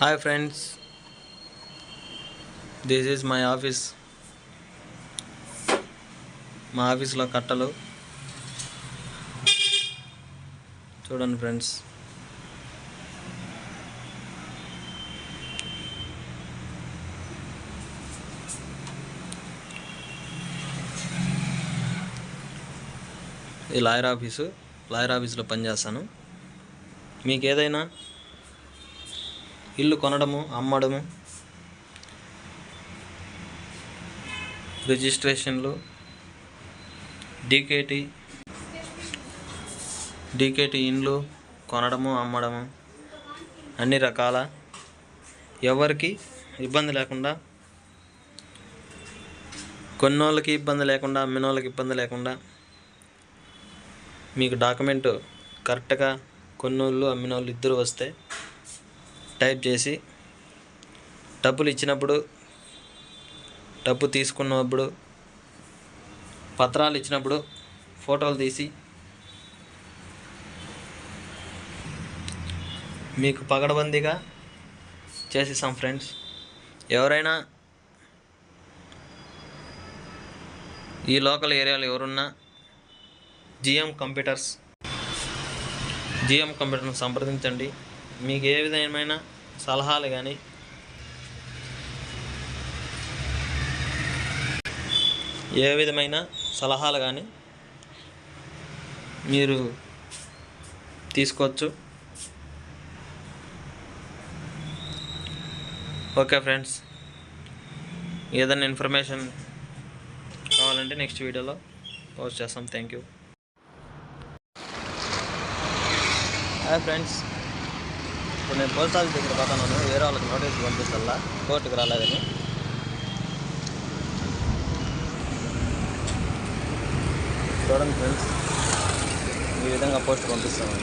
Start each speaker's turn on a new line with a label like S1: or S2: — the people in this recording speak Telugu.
S1: Hi friends this is my office మా ఆఫీస్లో కట్టలు. చూడండి ఫ్రెండ్స్ ఈ లాయర్ ఆఫీసు లాయర్ ఆఫీస్లో పనిచేస్తాను. మీకు ఏదైనా ఇల్లు కొనడము అమ్మడము రిజిస్ట్రేషన్లు డీకేటీ డీకేటీ ఇండ్లు కొనడము అమ్మడము అన్ని రకాల ఎవరికి ఇబ్బంది లేకుండా కొన్నోళ్ళకి ఇబ్బంది లేకుండా అమ్మినోళ్ళకి ఇబ్బంది లేకుండా మీకు డాక్యుమెంట్ కరెక్ట్గా కొన్నోళ్ళు అమ్మినోళ్ళు ఇద్దరు వస్తే టైప్ చేసి డబ్బులు ఇచ్చినప్పుడు డబ్బు తీసుకున్నప్పుడు పత్రాలు ఇచ్చినప్పుడు ఫోటోలు తీసి మీకు పగడబందీగా చేసేసాం ఫ్రెండ్స్. ఎవరైనా ఈ లోకల్ ఏరియాలో ఎవరున్నా జిఎం కంప్యూటర్స్ జిఎం కంప్యూటర్ను సంప్రదించండి. మీకు ఏ విధమైన సలహాలు కానీ ఏ విధమైన సలహాలు కానీ మీరు తీసుకోవచ్చు? Okay friends. ఏదైనా ఇన్ఫర్మేషన్ కావాలంటే నెక్స్ట్ వీడియోలో పోస్ట్ చేస్తాం. Thank you hi friends. ఇప్పుడు నేను పోస్ట్ ఆఫీస్ దగ్గర పోతాను వేరే వాళ్ళకి నోటీస్ పంపిస్తా కోర్టుకు రాలేదని. చూడండి ఫ్రెండ్స్ ఈ విధంగా పోస్ట్ పంపిస్తాను.